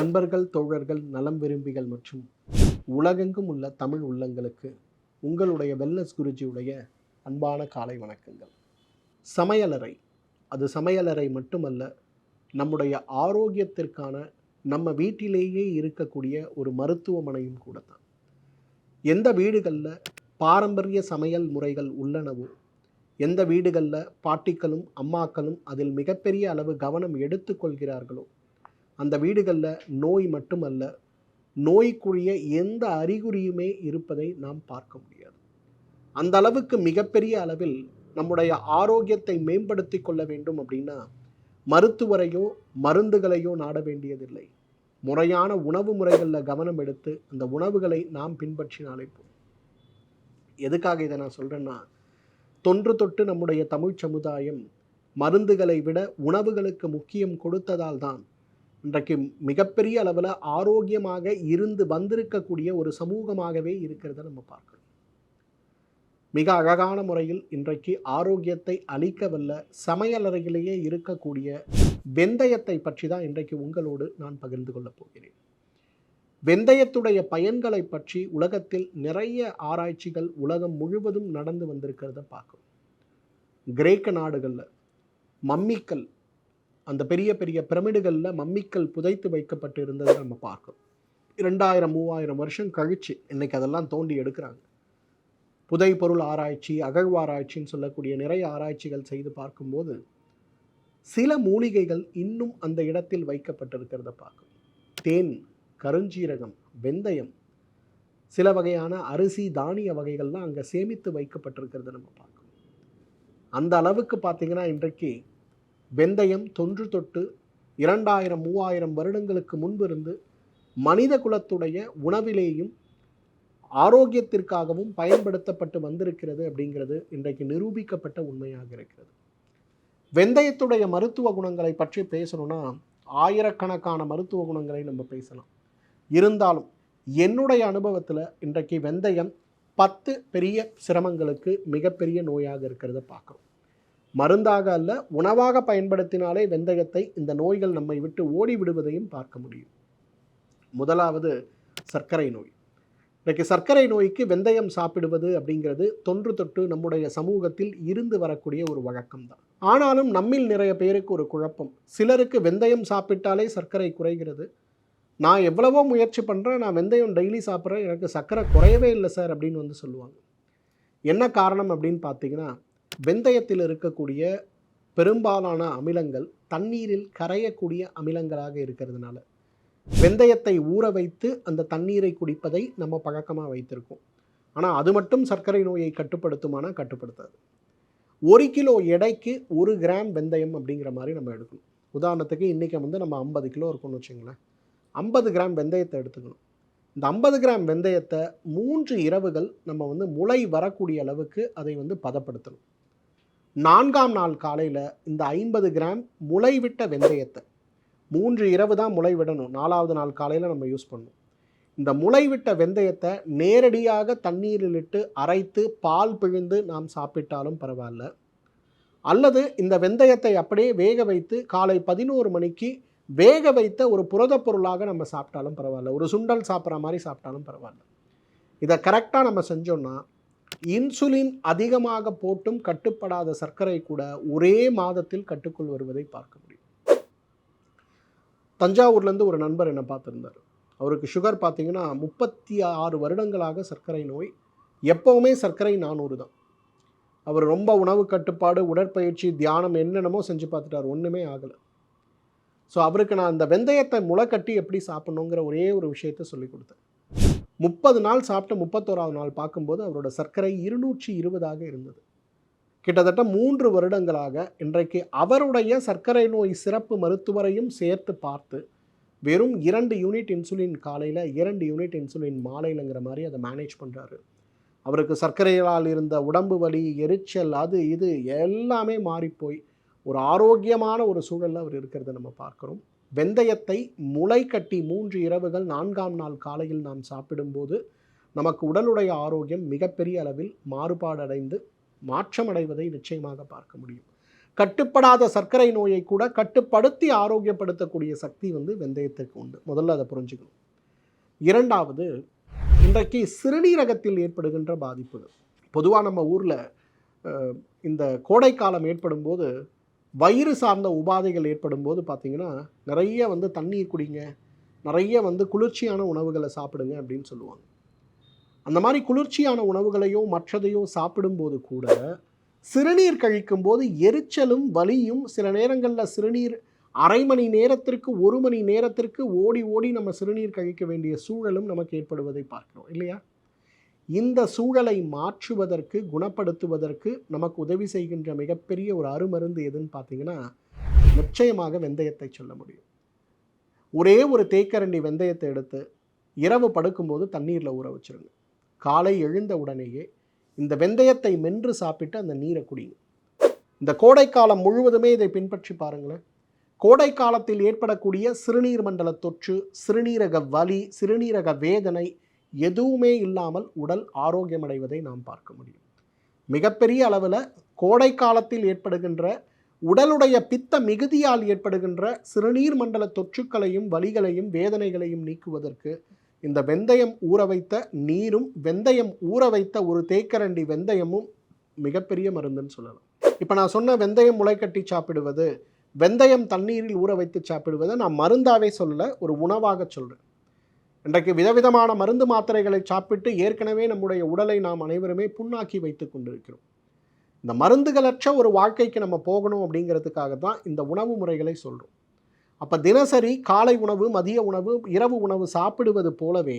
நண்பர்கள் தோழர்கள் நலம் விரும்பிகள் மற்றும் உலகெங்கும் உள்ள தமிழ் உள்ளங்களுக்கு உங்களுடைய வெல்லஸ் குருஜியுடைய அன்பான காலை வணக்கங்கள். சமையலறை. அது சமையலறை மட்டுமல்ல நம்முடைய ஆரோக்கியத்திற்கான நம்ம வீட்டிலேயே இருக்கக்கூடிய ஒரு மருத்துவமனையும் கூட தான் எந்த வீடுகளில் பாரம்பரிய சமையல் முறைகள் உள்ளனவோ எந்த வீடுகளில் பாட்டிகளும் அம்மாக்களும் அதில் மிகப்பெரிய அளவு கவனம் எடுத்துக்கொள்கிறார்களோ அந்த வீடுகளில் நோய் மட்டுமல்ல நோய்க்குரிய எந்த அறிகுறியுமே இருப்பதை நாம் பார்க்க முடியாது. அந்த அளவுக்கு மிகப்பெரிய அளவில் நம்முடைய ஆரோக்கியத்தை மேம்படுத்தி கொள்ள வேண்டும் அப்படின்னா மருத்துவரையோ மருந்துகளையோ நாட வேண்டியதில்லை. முறையான உணவு முறைகளில் கவனம் எடுத்து அந்த உணவுகளை நாம் பின்பற்றினாலே போதும். எதுக்காக இதை நான் சொல்கிறேன்னா தொன்று தொட்டு நம்முடைய தமிழ் சமுதாயம் மருந்துகளை விட உணவுகளுக்கு முக்கியம் கொடுத்ததால் தான் இன்றைக்கு மிகப்பெரிய அளவில் ஆரோக்கியமாக இருந்து வந்திருக்கக்கூடிய ஒரு சமூகமாகவே இருக்கிறத நம்ம பார்க்கிறோம். மிக அழகான முறையில் இன்றைக்கு ஆரோக்கியத்தை அளிக்க வல்ல சமையலறையிலேயே இருக்கக்கூடிய வெந்தயத்தை பற்றி தான் இன்றைக்கு உங்களோடு நான் பகிர்ந்து கொள்ளப் போகிறேன். வெந்தயத்துடைய பயன்களை பற்றி உலகத்தில் நிறைய ஆராய்ச்சிகள் உலகம் முழுவதும் நடந்து வந்திருக்கிறத பார்க்கும் கிரேக்க நாடுகளில் மம்மிக்கல் அந்த பெரிய பெரிய பிரமிடுகளில் மம்மிக்கல் புதைத்து வைக்கப்பட்டு இருந்ததை நம்ம பார்க்கிறோம். இரண்டாயிரம் மூவாயிரம் வருஷம் கழிச்சு இன்னைக்கு அதெல்லாம் தோண்டி எடுக்கிறாங்க. புதை பொருள் ஆராய்ச்சி அகழ்வாராய்ச்சின்னு சொல்லக்கூடிய நிறைய ஆராய்ச்சிகள் செய்து பார்க்கும்போது சில மூலிகைகள் இன்னும் அந்த இடத்தில் வைக்கப்பட்டிருக்கிறத பார்க்கும் தேன் கருஞ்சீரகம் வெந்தயம் சில வகையான அரிசி தானிய வகைகள்லாம் அங்கே சேமித்து வைக்கப்பட்டிருக்கிறத நம்ம பார்க்கணும் அந்த அளவுக்கு பார்த்தீங்கன்னா இன்றைக்கு வெந்தயம் தொன்று தொட்டு இரண்டாயிரம் மூவாயிரம் வருடங்களுக்கு முன்பிருந்து மனித குலத்துடைய உணவிலேயும் ஆரோக்கியத்திற்காகவும் பயன்படுத்தப்பட்டு வந்திருக்கிறது அப்படிங்கிறது இன்றைக்கு நிரூபிக்கப்பட்ட உண்மையாக இருக்கிறது. வெந்தயத்துடைய மருத்துவ குணங்களை பற்றி பேசணும்னா ஆயிரக்கணக்கான மருத்துவ குணங்களை நம்ம பேசலாம். இருந்தாலும் என்னுடைய அனுபவத்தில் இன்றைக்கு வெந்தயம் பத்து பெரிய சிரமங்களுக்கு மிகப்பெரிய நோயாக இருக்கிறத பார்க்குறோம். மருந்தாக அல்ல உணவாக பயன்படுத்தினாலே வெந்தயத்தை இந்த நோய்கள் நம்மை விட்டு ஓடி விடுவதையும் பார்க்க முடியும். முதலாவது சர்க்கரை நோய். இன்றைக்கு சர்க்கரை நோய்க்கு வெந்தயம் சாப்பிடுவது அப்படிங்கிறது தொன்று தொட்டு நம்முடைய சமூகத்தில் இருந்து வரக்கூடிய ஒரு வழக்கம் தான். ஆனாலும் நம்மில் நிறைய பேருக்கு ஒரு குழப்பம். சிலருக்கு வெந்தயம் சாப்பிட்டாலே சர்க்கரை குறைகிறது. நான் எவ்வளவோ முயற்சி பண்ணுறேன் நான் வெந்தயம் டெய்லி சாப்பிட்றேன் எனக்கு சர்க்கரை குறையவே இல்லை சார் அப்படின்னு வந்து சொல்லுவாங்க. என்ன காரணம் அப்படின்னு பார்த்தீங்கன்னா வெந்தயத்தில் இருக்கக்கூடிய பெரும்பாலான அமிலங்கள் தண்ணீரில் கரையக்கூடிய அமிலங்களாக இருக்கிறதுனால. வெந்தயத்தை ஊற வைத்து அந்த தண்ணீரை குடிப்பதை நம்ம பழக்கமாக வைத்திருக்கோம். ஆனால் அது மட்டும் சர்க்கரை நோயை கட்டுப்படுத்துமானா கட்டுப்படுத்தாது. ஒரு கிலோ எடைக்கு ஒரு கிராம் வெந்தயம் அப்படிங்கிற மாதிரி நம்ம எடுக்கணும். உதாரணத்துக்கு இன்றைக்கி வந்து நம்ம ஐம்பது கிலோ இருக்கோம்னு வச்சுங்களேன். ஐம்பது கிராம் வெந்தயத்தை எடுத்துக்கணும். இந்த ஐம்பது கிராம் வெந்தயத்தை மூன்று இரவுகள் நம்ம வந்து முளை வரக்கூடிய அளவுக்கு அதை வந்து பதப்படுத்தணும். நான்காம் நாள் காலையில் இந்த ஐம்பது கிராம் முளைவிட்ட வெந்தயத்தை மூன்று இரவு தான் முளை விடணும் நாலாவது நாள் காலையில் நம்ம யூஸ் பண்ணணும். இந்த முளைவிட்ட வெந்தயத்தை நேரடியாக தண்ணீரில் இட்டு அரைத்து பால் பிழிந்து நாம் சாப்பிட்டாலும் பரவாயில்ல. அல்லது இந்த வெந்தயத்தை அப்படியே வேக வைத்து காலை பதினோரு மணிக்கு வேக வைத்த ஒரு புரதப் பொருளாக நம்ம சாப்பிட்டாலும் பரவாயில்ல. ஒரு சுண்டல் சாப்பிட்ற மாதிரி சாப்பிட்டாலும் பரவாயில்ல. இதை கரெக்டாக நம்ம செஞ்சோம்னா இன்சுலின் அதிகமாக போட்டும் கட்டுப்படாத சர்க்கரை கூட ஒரே மாதத்தில் கட்டுக்குள் வருவதை பார்க்க முடியும். தஞ்சாவூர்லேருந்து ஒரு நண்பர் என்னை பார்த்துருந்தார். அவருக்கு சுகர் பார்த்தீங்கன்னா முப்பத்தி ஆறு வருடங்களாக சர்க்கரை நோய் எப்போவுமே சர்க்கரை நானூறு தான். அவர் ரொம்ப உணவு கட்டுப்பாடு உடற்பயிற்சி தியானம் என்னென்னமோ செஞ்சு பார்த்துட்டார். ஒன்றுமே ஆகலை. ஸோ அவருக்கு நான் அந்த வெந்தயத்தை முளைக்கட்டி எப்படி சாப்பிட்ணுங்கிற ஒரே ஒரு விஷயத்த சொல்லி கொடுத்தேன். முப்பது நாள் சாப்பிட்டு முப்பத்தோராவது நாள் பார்க்கும்போது அவரோட சர்க்கரை இருநூற்றி இருபதாக இருந்தது. கிட்டத்தட்ட மூன்று வருடங்களாக இன்றைக்கு அவருடைய சர்க்கரை நோய் சிறப்பு மருத்துவரையும் சேர்த்து பார்த்து வெறும் இரண்டு யூனிட் இன்சுலின் காலையில் இரண்டு யூனிட் இன்சுலின் மாலையிலங்கிற மாதிரி அதை மேனேஜ் பண்ணுறாரு அவருக்கு சர்க்கரையால் இருந்த உடம்பு வலி எரிச்சல் அது இது எல்லாமே மாறிப்போய் ஒரு ஆரோக்கியமான ஒரு சூழலில் அவர் இருக்கிறத நம்ம பார்க்குறோம். வெந்தயத்தை முளை கட்டி மூன்று இரவுகள் நான்காம் நாள் காலையில் நாம் சாப்பிடும்போது நமக்கு உடலுடைய ஆரோக்கியம் மிகப்பெரிய அளவில் மாறுபாடடைந்து மாற்றமடைவதை நிச்சயமாக பார்க்க முடியும். கட்டுப்படாத சர்க்கரை நோயை கூட கட்டுப்படுத்தி ஆரோக்கியப்படுத்தக்கூடிய சக்தி வந்து வெந்தயத்திற்கு உண்டு. முதல்ல அதை புரிஞ்சுக்கணும். இரண்டாவது இன்றைக்கு சிறுநீரகத்தில் ஏற்படுகின்ற பாதிப்புகள். பொதுவாக நம்ம ஊரில் இந்த கோடைக்காலம் ஏற்படும் போது வயிறு சார்ந்த உபாதைகள் ஏற்படும் போது பார்த்தீங்கன்னா நிறைய வந்து தண்ணீர் குடிங்க நிறைய வந்து குளிர்ச்சியான உணவுகளை சாப்பிடுங்க அப்படின்னு சொல்லுவாங்க. அந்த மாதிரி குளிர்ச்சியான உணவுகளையோ மற்றதையோ சாப்பிடும்போது கூட சிறுநீர் கழிக்கும் போது எரிச்சலும் வலியும் சில நேரங்களில் சிறுநீர் அரை மணி நேரத்திற்கு ஒரு மணி நேரத்திற்கு ஓடி ஓடி நம்ம சிறுநீர் கழிக்க வேண்டிய சூழலும் நமக்கு ஏற்படுவதை பார்க்கிறோம் இல்லையா? இந்த சூழலை மாற்றுவதற்கு குணப்படுத்துவதற்கு நமக்கு உதவி செய்கின்ற மிகப்பெரிய ஒரு அருமருந்து எதுன்னு பார்த்தீங்கன்னா நிச்சயமாக வெந்தயத்தை சொல்ல முடியும். ஒரே ஒரு தேக்கரண்டி வெந்தயத்தை எடுத்து இரவு படுக்கும்போது தண்ணீரில் ஊற வச்சிருங்க. காலை எழுந்த உடனேயே இந்த வெந்தயத்தை மென்று சாப்பிட்டு அந்த நீரை குடிங்க. இந்த கோடைக்காலம் முழுவதுமே இதை பின்பற்றி பாருங்களேன். கோடை காலத்தில் ஏற்படக்கூடிய சிறுநீர் மண்டல தொற்று சிறுநீரக வலி சிறுநீரக வேதனை எதுவுமே இல்லாமல் உடல் ஆரோக்கியமடைவதை நாம் பார்க்க முடியும். மிகப்பெரிய அளவில் கோடை காலத்தில் ஏற்படுகின்ற உடலுடைய பித்த மிகுதியால் ஏற்படுகின்ற சிறுநீர் மண்டல தொற்றுக்களையும் வலிகளையும் வேதனைகளையும் நீக்குவதற்கு இந்த வெந்தயம் ஊற வைத்த நீரும் வெந்தயம் ஊற வைத்த ஒரு தேக்கரண்டி வெந்தயமும் மிகப்பெரிய மருந்துன்னு சொல்லலாம். இப்போ நான் சொன்ன வெந்தயம் முளைக்கட்டி சாப்பிடுவது வெந்தயம் தண்ணீரில் ஊற வைத்து சாப்பிடுவதை நான் மருந்தாவே சொல்ல ஒரு உணவாக சொல்கிறேன் இன்றைக்கு விதவிதமான மருந்து மாத்திரைகளை சாப்பிட்டு ஏற்கனவே நம்முடைய உடலை நாம் அனைவருமே புண்ணாக்கி வைத்து கொண்டிருக்கிறோம். இந்த மருந்துகளற்ற ஒரு வாழ்க்கைக்கு நம்ம போகணும் அப்படிங்கிறதுக்காக தான் இந்த உணவு முறைகளை சொல்கிறோம் அப்போ தினசரி காலை உணவு மதிய உணவு இரவு உணவு சாப்பிடுவது போலவே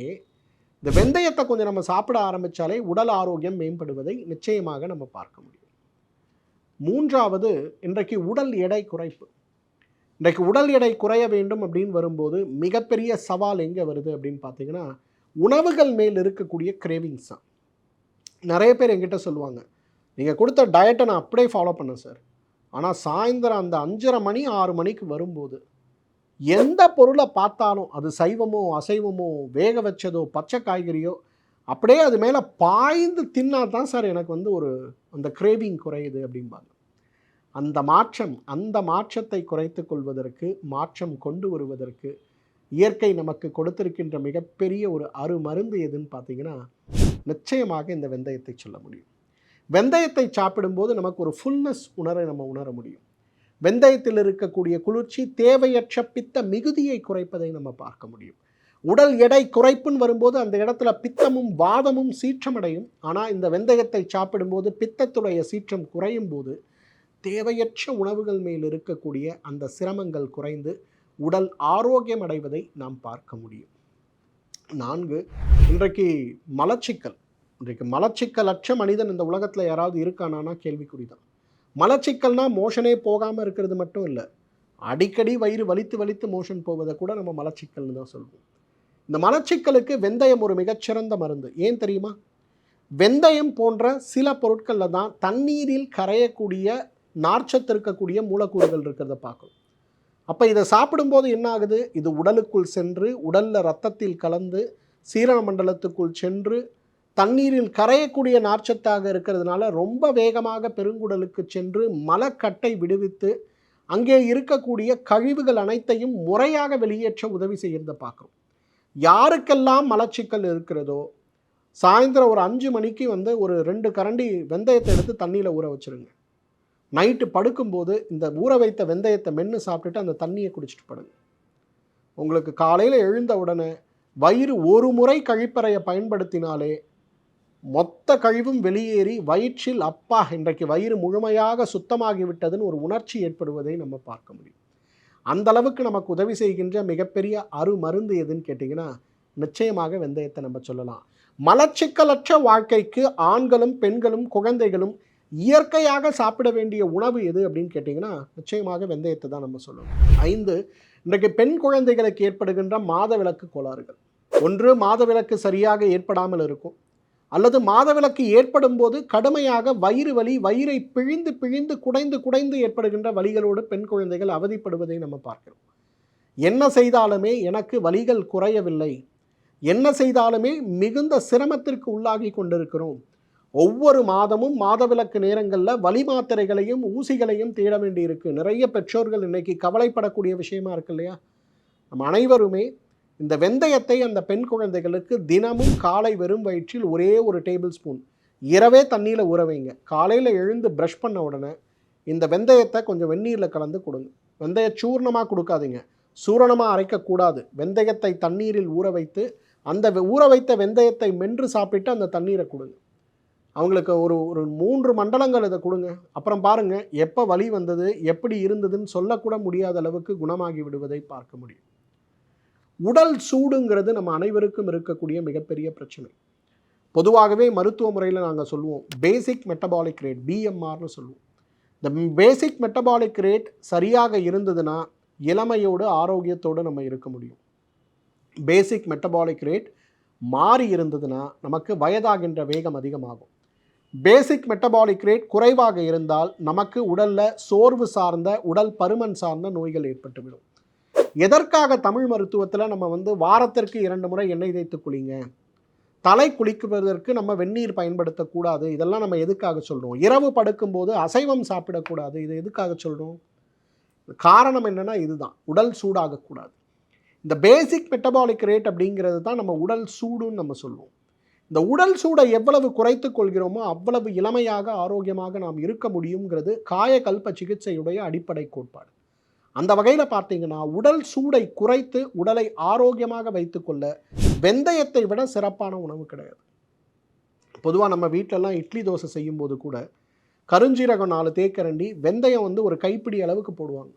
இந்த வெந்தயத்தை கொஞ்சம் நம்ம சாப்பிட ஆரம்பித்தாலே உடல் ஆரோக்கியம் மேம்படுவதை நிச்சயமாக நம்ம பார்க்க முடியும். மூன்றாவது இன்றைக்கு உடல் எடை குறைப்பு. இன்றைக்கு உடல் எடை குறைய வேண்டும் அப்படின்னு வரும்போது மிகப்பெரிய சவால் எங்கே வருது அப்படின்னு பார்த்தீங்கன்னா உணவுகள் மேல் இருக்கக்கூடிய கிரேவிங்ஸ் தான். நிறைய பேர் எங்கிட்ட சொல்லுவாங்க நீங்கள் கொடுத்த டயட்டை நான் அப்படியே ஃபாலோ பண்ணேன் சார் ஆனால் சாயந்தரம் அந்த அஞ்சரை மணி ஆறு மணிக்கு வரும்போது எந்த பொருளை பார்த்தாலும் அது சைவமோ அசைவமோ வேக வச்சதோ பச்சை காய்கறியோ அப்படியே அது மேலே பாய்ந்து தின்னா தான் சார் எனக்கு வந்து ஒரு அந்த கிரேவிங் குறையுது அப்படிம்பாங்க. அந்த மாற்றம் அந்த மாற்றத்தை குறைத்து கொள்வதற்கு மாற்றம் கொண்டு வருவதற்கு இயற்கை நமக்கு கொடுத்திருக்கின்ற மிகப்பெரிய ஒரு அருமருந்து எதுன்னு பார்த்தீங்கன்னா நிச்சயமாக இந்த வெந்தயத்தை சொல்ல முடியும். வெந்தயத்தை சாப்பிடும்போது நமக்கு ஒரு ஃபுல்னஸ் உணர நம்ம உணர முடியும். வெந்தயத்தில் இருக்கக்கூடிய குளிர்ச்சி தேவையற்ற பித்த மிகுதியை குறைப்பதை நம்ம பார்க்க முடியும். உடல் எடை குறைப்புன்னு வரும்போது அந்த இடத்துல பித்தமும் வாதமும் சீற்றமடையும். ஆனால் இந்த வெந்தயத்தை சாப்பிடும்போது பித்தத்துடைய சீற்றம் குறையும் போது தேவையற்ற உணவுகள் மேல் இருக்கக்கூடிய அந்த சிரமங்கள் குறைந்து உடல் ஆரோக்கியம் அடைவதை நாம் பார்க்க முடியும். நான்கு இன்றைக்கு மலச்சிக்கல். இன்றைக்கு மலச்சிக்கல் அற்ற மனிதன் இந்த உலகத்தில் யாராவது இருக்கானானா கேள்விக்குறி தான் மலச்சிக்கல்னா மோஷனே போகாமல் இருக்கிறது மட்டும் இல்லை அடிக்கடி வயிறு வலித்து வலித்து மோஷன் போவதை கூட நம்ம மலச்சிக்கல்னு தான் சொல்லுவோம். இந்த மலச்சிக்கலுக்கு வெந்தயம் ஒரு மிகச்சிறந்த மருந்து. ஏன் தெரியுமா? வெந்தயம் போன்ற சில பொருட்களில் தான் தண்ணீரில் கரையக்கூடிய நார்ச்சத்து இருக்கக்கூடிய மூலக்கூறுகள் இருக்கிறத பார்க்கணும். அப்போ இதை சாப்பிடும்போது என்ன ஆகுது இது உடலுக்குள் சென்று உடலில் ரத்தத்தில் கலந்து சீரண மண்டலத்துக்குள் சென்று தண்ணீரில் கரையக்கூடிய நார்ச்சத்தாக இருக்கிறதுனால ரொம்ப வேகமாக பெருங்குடலுக்கு சென்று மலக்கட்டை விடுவித்து அங்கே இருக்கக்கூடிய கழிவுகள் அனைத்தையும் முறையாக வெளியேற்ற உதவி செய்கிறத பார்க்குறோம். யாருக்கெல்லாம் மலச்சிக்கல் இருக்கிறதோ சாயந்தரம் ஒரு அஞ்சு மணிக்கு வந்து ஒரு ரெண்டு கரண்டி வெந்தயத்தை எடுத்து தண்ணியில் ஊற வச்சுருங்க. நைட்டு படுக்கும்போது இந்த ஊற வைத்த வெந்தயத்தை மென்று சாப்பிட்டுட்டு அந்த தண்ணியை குடிச்சிட்டு படுங்க. உங்களுக்கு காலையில் எழுந்த உடனே வயிறு ஒரு முறை கழிப்பறையை பயன்படுத்தினாலே மொத்த கழிவும் வெளியேறி வயிற்றில் அப்பா இன்றைக்கு வயிறு முழுமையாக சுத்தமாகிவிட்டதுன்னு ஒரு உணர்ச்சி ஏற்படுவதை நம்ம பார்க்க முடியும். அந்த அளவுக்கு நமக்கு உதவி செய்கின்ற மிகப்பெரிய அரு மருந்து எதுன்னு கேட்டிங்கன்னா நிச்சயமாக வெந்தயத்தை நம்ம சொல்லலாம். மலச்சிக்கலற்ற வாழ்க்கைக்கு ஆண்களும் பெண்களும் குழந்தைகளும் இயற்கையாக சாப்பிட வேண்டிய உணவு எது அப்படின்னு கேட்டிங்கன்னா நிச்சயமாக வெந்தயத்தை தான் நம்ம சொல்லணும். ஐந்து இன்றைக்கு பெண் குழந்தைகளுக்கு ஏற்படுகின்ற மாதவிலக்கு கோளாறுகள். ஒன்று மாதவிலக்கு சரியாக ஏற்படாமல் இருக்கும். அல்லது மாதவிலக்கு ஏற்படும் போது கடுமையாக வயிறு வலி வயிறை பிழிந்து பிழிந்து குடைந்து குடைந்து ஏற்படுகின்ற வலிகளோடு பெண் குழந்தைகள் அவதிப்படுவதை நம்ம பார்க்கிறோம். என்ன செய்தாலுமே எனக்கு வலிகள் குறையவில்லை. என்ன செய்தாலுமே மிகுந்த சிரமத்திற்கு உள்ளாகி கொண்டிருக்கிறோம். ஒவ்வொரு மாதமும் மாதவிலக்கு நேரங்களில் வலி மாத்திரைகளையும் ஊசிகளையும் தேட வேண்டியிருக்கு. நிறைய பெற்றோர்கள் இன்னைக்கு கவலைப்படக்கூடிய விஷயமா இருக்கு இல்லையா? நம்ம அனைவருமே இந்த வெந்தயத்தை அந்த பெண் குழந்தைகளுக்கு தினமும் காலை வெறும் வயிற்றில் ஒரே ஒரு டேபிள் ஸ்பூன். இரவே தண்ணியில் ஊற வைங்க. காலையில் எழுந்து ப்ரஷ் பண்ண உடனே இந்த வெந்தயத்தை கொஞ்சம் வெந்நீரில் கலந்து கொடுங்க. வெந்தய சூர்ணமாக கொடுக்காதீங்க. சூரணமாக அரைக்கக்கூடாது வெந்தயத்தை தண்ணீரில் ஊற வைத்து அந்த வெ- ஊற வைத்த வெந்தயத்தை மென்று சாப்பிட்டு அந்த தண்ணீரை கொடுங்க. அவங்களுக்கு ஒரு ஒரு மூன்று மண்டலங்கள் இதை கொடுங்க. அப்புறம் பாருங்க எப்போ வலி வந்தது எப்படி இருந்ததுன்னு சொல்லக்கூட முடியாத அளவுக்கு குணமாகி விடுவதை பார்க்க முடியும். உடல் சூடுங்கிறது நம்ம அனைவருக்கும் இருக்கக்கூடிய மிகப்பெரிய பிரச்சனை. பொதுவாகவே மருத்துவ முறையில் நாங்கள் சொல்லுவோம் பேசிக் மெட்டபாலிக் ரேட் பிஎம்ஆர்னு சொல்லுவோம். இந்த பேசிக் மெட்டபாலிக் ரேட் சரியாக இருந்ததுன்னா இளமையோடு ஆரோக்கியத்தோடு நம்ம இருக்க முடியும். பேசிக் மெட்டபாலிக் ரேட் மாறி இருந்ததுன்னா நமக்கு வயதாகின்ற வேகம் அதிகமாகும். பேசிக் மெட்டபாலிக் ரேட் குறைவாக இருந்தால் நமக்கு உடலில் சோர்வு சார்ந்த உடல் பருமன் சார்ந்த நோய்கள் ஏற்பட்டுவிடும். எதற்காக தமிழ் மருத்துவத்தில் நம்ம வந்து வாரத்திற்கு இரண்டு முறை எண்ணெய் தேய்த்து குளிங்க? தலை குளிக்குவதற்கு நம்ம வெந்நீர் பயன்படுத்தக்கூடாது. இதெல்லாம் நம்ம எதுக்காக சொல்கிறோம் இரவு படுக்கும்போது அசைவம் சாப்பிடக்கூடாது. இது எதுக்காக சொல்கிறோம் காரணம் என்னன்னா இதுதான். உடல் சூடாகக்கூடாது. இந்த பேசிக் மெட்டபாலிக் ரேட் அப்படிங்கிறது தான் நம்ம உடல் சூடுன்னு நம்ம சொல்லுவோம். இந்த உடல் சூடை எவ்வளவு குறைத்து கொள்கிறோமோ அவ்வளவு இளமையாக ஆரோக்கியமாக நாம் இருக்க முடியுங்கிறது காயகல்ப சிகிச்சையுடைய அடிப்படை கோட்பாடு. அந்த வகையில் பார்த்தீங்கன்னா உடல் சூடை குறைத்து உடலை ஆரோக்கியமாக வைத்துக்கொள்ள வெந்தயத்தை விட சிறப்பான உணவு கிடையாது. பொதுவாக நம்ம வீட்டிலலாம் இட்லி தோசை செய்யும்போது கூட கருஞ்சீரகம் நாலு தேக்கரண்டி வெந்தயம் வந்து ஒரு கைப்பிடி அளவுக்கு போடுவாங்க.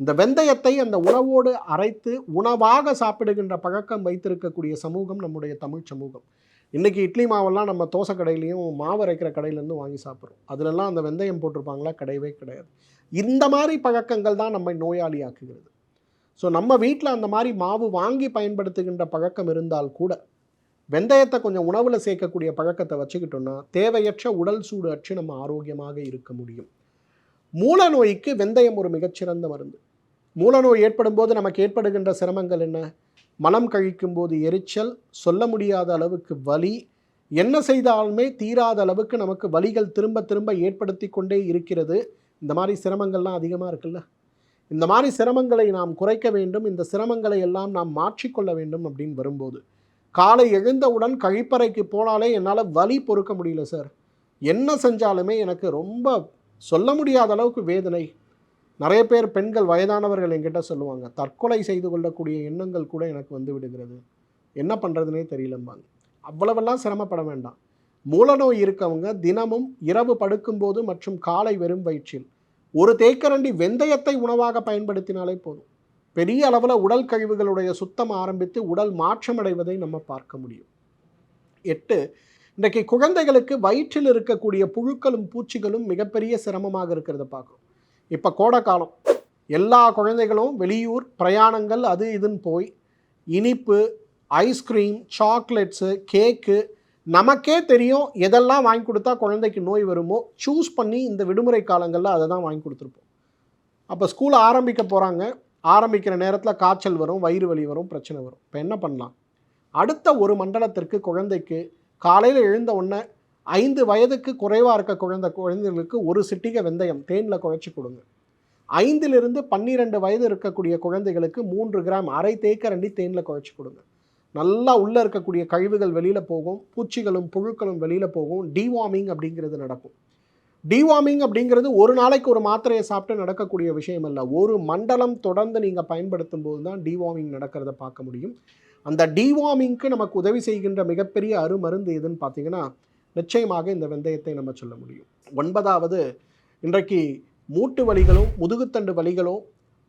இந்த வெந்தயத்தை அந்த உணவோடு அரைத்து உணவாக சாப்பிடுகின்ற பழக்கம் வைத்திருக்கக்கூடிய சமூகம் நம்முடைய தமிழ் சமூகம். இன்றைக்கி இட்லி மாவெல்லாம் நம்ம தோசை கடையிலையும் மாவு அரைக்கிற கடையிலேருந்து வாங்கி சாப்பிட்றோம். அதிலெல்லாம் அந்த வெந்தயம் போட்டிருப்பாங்களா? கிடையவே கிடையாது. இந்த மாதிரி பழக்கங்கள் தான் நம்மை நோயாளியாக்குகிறது. ஸோ நம்ம வீட்டில் அந்த மாதிரி மாவு வாங்கி பயன்படுத்துகின்ற பழக்கம் இருந்தால் கூட வெந்தயத்தை கொஞ்சம் உணவில் சேர்க்கக்கூடிய பழக்கத்தை வச்சுக்கிட்டோம்னா தேவையற்ற உடல் சூடு அற்று நம்ம ஆரோக்கியமாக இருக்க முடியும். மூல நோய்க்கு வெந்தயம் ஒரு மிகச்சிறந்த மருந்து. மூலநோய் ஏற்படும் போது நமக்கு ஏற்படுகின்ற சிரமங்கள் என்ன? மனம் கழிக்கும் போது எரிச்சல் சொல்ல முடியாத அளவுக்கு வலி என்ன செய்தாலுமே தீராத அளவுக்கு நமக்கு வலிகள் திரும்ப திரும்ப ஏற்படுத்தி கொண்டே இருக்கிறது. இந்த மாதிரி சிரமங்கள்லாம் அதிகமாக இருக்குல்ல? இந்த மாதிரி சிரமங்களை நாம் குறைக்க வேண்டும் இந்த சிரமங்களை எல்லாம் நாம் மாற்றிக்கொள்ள வேண்டும் அப்படின்னு வரும்போது காலை எழுந்தவுடன் கழிப்பறைக்கு போனாலே என்னால் வலி பொறுக்க முடியல சார். என்ன செஞ்சாலுமே எனக்கு ரொம்ப சொல்ல முடியாத அளவுக்கு வேதனை. நிறைய பேர் பெண்கள் வயதானவர்கள் என்கிட்ட சொல்லுவாங்க தற்கொலை செய்து கொள்ளக்கூடிய எண்ணங்கள் கூட எனக்கு வந்து விடுகிறது. என்ன பண்ணுறதுனே தெரியலம்பாங்க. அவ்வளவெல்லாம் சிரமப்பட வேண்டாம். மூலநோய் இருக்கவங்க தினமும் இரவு படுக்கும்போது மற்றும் காலை வெறும் வயிற்றில் ஒரு தேக்கரண்டி வெந்தயத்தை உணவாக பயன்படுத்தினாலே போதும். பெரிய அளவில் உடல் கழிவுகளுடைய சுத்தம் ஆரம்பித்து உடல் மாற்றமடைவதை நம்ம பார்க்க முடியும். எட்டு இன்றைக்கு குழந்தைகளுக்கு வயிற்றில் இருக்கக்கூடிய புழுக்களும் பூச்சிகளும் மிகப்பெரிய சிரமமாக இருக்கிறத பார்க்குறோம். இப்போ கோடை காலம். எல்லா குழந்தைகளும் வெளியூர் பிரயாணங்கள் அது இதுன்னு போய் இனிப்பு ஐஸ்கிரீம் சாக்லேட்ஸு கேக்கு நமக்கே தெரியும் எதெல்லாம் வாங்கி கொடுத்தா குழந்தைக்கு நோய் வருமோ சூஸ் பண்ணி இந்த விடுமுறை காலங்களில் அதை தான் வாங்கி கொடுத்துருப்போம். அப்போ ஸ்கூல் ஆரம்பிக்க போகிறாங்க ஆரம்பிக்கிற நேரத்தில் காய்ச்சல் வரும் வயிறு வலி வரும் பிரச்சனை வரும். இப்போ என்ன பண்ணலாம்? அடுத்த ஒரு மண்டலத்திற்கு குழந்தைக்கு காலையில் எழுந்த உடனே ஐந்து வயதுக்கு குறைவாக இருக்க குழந்தை குழந்தைகளுக்கு ஒரு சிட்டிகை வெந்தயம் தேனில் குழைச்சி கொடுங்க. ஐந்திலிருந்து பன்னிரெண்டு வயது இருக்கக்கூடிய குழந்தைகளுக்கு மூன்று கிராம் அரை தேக்கரண்டி தேனில் குழைச்சி கொடுங்க. நல்லா உள்ளே இருக்கக்கூடிய கழிவுகள் வெளியில் போகும் பூச்சிகளும் புழுக்களும் வெளியில் போகும் டிவார்மிங் அப்படிங்கிறது நடக்கும். டிவார்மிங் அப்படிங்கிறது ஒரு நாளைக்கு ஒரு மாத்திரையை சாப்பிட்டு நடக்கக்கூடிய விஷயம் அல்ல. ஒரு மண்டலம் தொடர்ந்து நீங்கள் பயன்படுத்தும் போது தான் டிவார்மிங் நடக்கிறத பார்க்க முடியும். அந்த டிவார்மிங்க்கு நமக்கு உதவி செய்கின்ற மிகப்பெரிய அருமருந்து எதுன்னு பார்த்தீங்கன்னா நிச்சயமாக இந்த வெந்தயத்தை நம்ம சொல்ல முடியும். ஒன்பதாவது இன்றைக்கு மூட்டு வலிகளும் முதுகுத்தண்டு வலிகளும்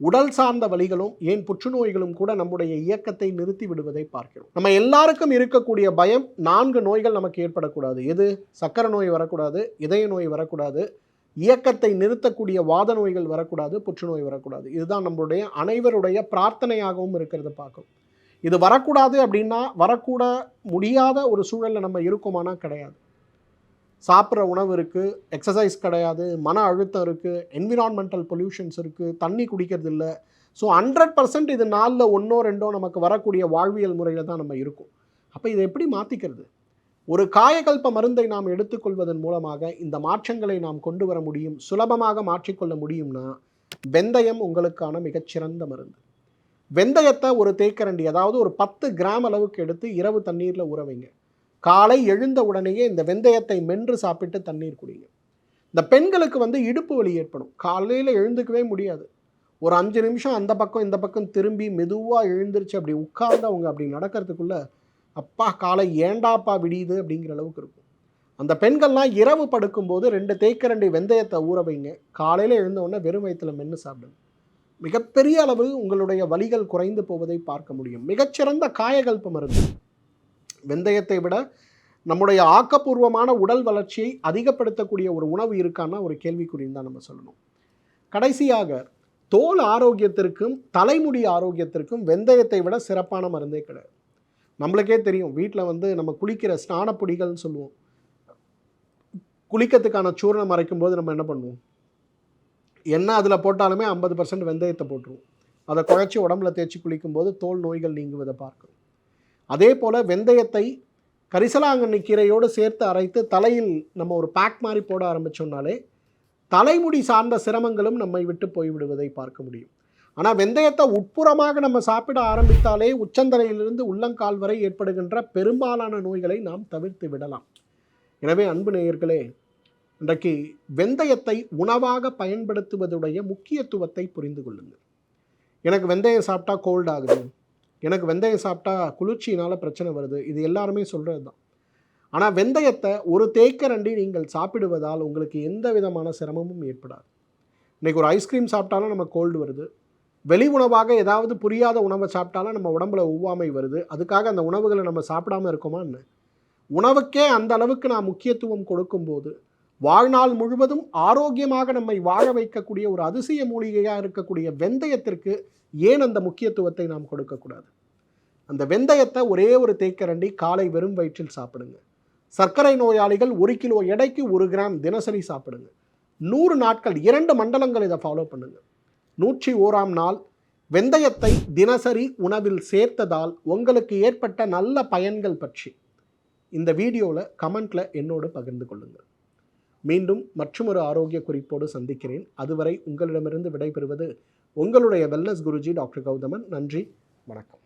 உடல் சார்ந்த வலிகளும் ஏன் புற்றுநோய்களும் கூட நம்முடைய இயக்கத்தை நிறுத்தி விடுவதை பார்க்கிறோம். நம்ம எல்லாருக்கும் இருக்கக்கூடிய பயம் நான்கு நோய்கள் நமக்கு ஏற்படக்கூடாது. எது? சக்கரை நோய் வரக்கூடாது இதய நோய் வரக்கூடாது இயக்கத்தை நிறுத்தக்கூடிய வாத நோய்கள் வரக்கூடாது புற்றுநோய் வரக்கூடாது. இதுதான் நம்மளுடைய அனைவருடைய பிரார்த்தனையாகவும் இருக்கிறத பார்க்கும் இது வரக்கூடாது அப்படின்னா வரக்கூட முடியாத ஒரு சூழலில் நம்ம இருக்குமானா கிடையாது. சாப்பிட்ற உணவு இருக்குது எக்ஸசைஸ் கிடையாது மன அழுத்தம் இருக்குது என்விரான்மெண்டல் பொல்யூஷன்ஸ் இருக்குது தண்ணி குடிக்கிறது இல்லை. ஸோ ஹண்ட்ரட் பர்சன்ட் இது நாளில் ஒன்றோ ரெண்டோ நமக்கு வரக்கூடிய வாழ்வியல் முறையில் தான் நம்ம இருக்கும். அப்போ இதை எப்படி மாற்றிக்கிறது ஒரு காயகல்ப மருந்தை நாம் எடுத்துக்கொள்வதன் மூலமாக இந்த மாற்றங்களை நாம் கொண்டு வர முடியும் சுலபமாக மாற்றிக்கொள்ள முடியும்னா வெந்தயம் உங்களுக்கான மிகச்சிறந்த மருந்து. வெந்தயத்தை ஒரு தேக்கரண்டி அதாவது ஒரு பத்து கிராம் அளவுக்கு எடுத்து இரவு தண்ணீரில் ஊற வைங்க. காலை எழுந்த உடனேயே இந்த வெந்தயத்தை மென்று சாப்பிட்டு தண்ணீர் குடிங்க. இந்த பெண்களுக்கு வந்து இடுப்பு வலி ஏற்படும். காலையில் எழுந்துக்கவே முடியாது. ஒரு அஞ்சு நிமிஷம் அந்த பக்கம் இந்த பக்கம் திரும்பி மெதுவாக எழுந்திருச்சு அப்படி உட்கார்ந்து அவங்க அப்படி நடக்கிறதுக்குள்ளே அப்பா காலை ஏண்டாப்பா விடியுது அப்படிங்கிற அளவுக்கு இருக்கும். அந்த பெண்கள்லாம் இரவு படுக்கும்போது ரெண்டு தேக்கரண்டி வெந்தயத்தை ஊற வைங்க. காலையில் எழுந்தவுடனே வெறும் வயத்தில் மென்று சாப்பிடுங்க. மிகப்பெரிய அளவு உங்களுடைய வலிகள் குறைந்து போவதை பார்க்க முடியும். மிகச்சிறந்த காயகல்ப மருந்து. வெந்தயத்தை விட நம்முடைய ஆக்கப்பூர்வமான உடல் வளர்ச்சியை அதிகப்படுத்தக்கூடிய ஒரு உணவு இருக்கான்னா ஒரு கேள்விக்குறின்னு தான் நம்ம சொல்லணும். கடைசியாக தோல் ஆரோக்கியத்திற்கும் தலைமுடி ஆரோக்கியத்திற்கும் வெந்தயத்தை விட சிறப்பான மருந்தே கிடையாது. நம்மளுக்கே தெரியும் வீட்டில் வந்து நம்ம குளிக்கிற ஸ்நானப்பொடிகள்னு சொல்லுவோம். குளிக்கிறதுக்கான சூரணம் அரைக்கும் போது நம்ம என்ன பண்ணுவோம்? என்ன அதில் போட்டாலுமே ஐம்பது பர்சன்ட் வெந்தயத்தை போட்டுருவோம். அதை குழச்சி உடம்புல தேய்ச்சி குளிக்கும்போது தோல் நோய்கள் நீங்குவதை பார்க்கணும் அதே போல் வெந்தயத்தை கரிசலாங்கண்ணி கீரையோடு சேர்த்து அரைத்து தலையில் நம்ம ஒரு பேக் மாதிரி போட ஆரம்பித்தோம்னாலே தலைமுடி சார்ந்த சிரமங்களும் நம்மை விட்டு போய்விடுவதை பார்க்க முடியும். ஆனால் வெந்தயத்தை உட்புறமாக நம்ம சாப்பிட ஆரம்பித்தாலே உச்சந்தலையிலிருந்து உள்ளங்கால் வரை ஏற்படுகின்ற பெரும்பாலான நோய்களை நாம் தவிர்த்து விடலாம். எனவே அன்பு நேயர்களே இன்றைக்கு வெந்தயத்தை உணவாக பயன்படுத்துவதுடைய முக்கியத்துவத்தை புரிந்து கொள்ளுங்கள். எனக்கு வெந்தயம் சாப்பிட்டா கோல்ட் ஆகுது. எனக்கு வெந்தயம் சாப்பிட்டா குளிர்ச்சியினால் பிரச்சனை வருது. இது எல்லாருமே சொல்கிறது தான் ஆனால் வெந்தயத்தை ஒரு தேக்கரண்டி நீங்கள் சாப்பிடுவதால் உங்களுக்கு எந்த விதமான சிரமமும் ஏற்படாது. இன்றைக்கி ஒரு ஐஸ்கிரீம் சாப்பிட்டாலும் நம்ம கோல்டு வருது. வெளி உணவாக ஏதாவது புரியாத உணவை சாப்பிட்டாலும் நம்ம உடம்புல ஒவ்வாமை வருது. அதுக்காக அந்த உணவுகளை நம்ம சாப்பிடாம இருக்கோமா என்ன? உணவுக்கே அந்த அளவுக்கு நான் முக்கியத்துவம் கொடுக்கும்போது வாழ்நாள் முழுவதும் ஆரோக்கியமாக நம்மை வாழ வைக்கக்கூடிய ஒரு அதிசய மூலிகையாக இருக்கக்கூடிய வெந்தயத்திற்கு ஏன் அந்த முக்கியத்துவத்தை நாம் கொடுக்கக்கூடாது அந்த வெந்தயத்தை ஒரே ஒரு தேக்கரண்டி காலை வெறும் வயிற்றில் சாப்பிடுங்க. சர்க்கரை நோயாளிகள் ஒரு கிலோ எடைக்கு ஒரு கிராம் தினசரி சாப்பிடுங்க. நூறு நாட்கள் இரண்டு மண்டலங்கள் இதை ஃபாலோ பண்ணுங்க. நூற்றி ஓராம் நாள் வெந்தயத்தை தினசரி உணவில் சேர்த்ததால் உங்களுக்கு ஏற்பட்ட நல்ல பயன்கள் பற்றி இந்த வீடியோவில் கமெண்ட்டில் என்னோடு பகிர்ந்து கொள்ளுங்கள். மீண்டும் மற்றொரு ஆரோக்கிய குறிப்போடு சந்திக்கிறேன். அதுவரை உங்களிடமிருந்து விடைபெறுவது உங்களுடைய வெல்னஸ் குருஜி டாக்டர் கௌதமன். நன்றி வணக்கம்.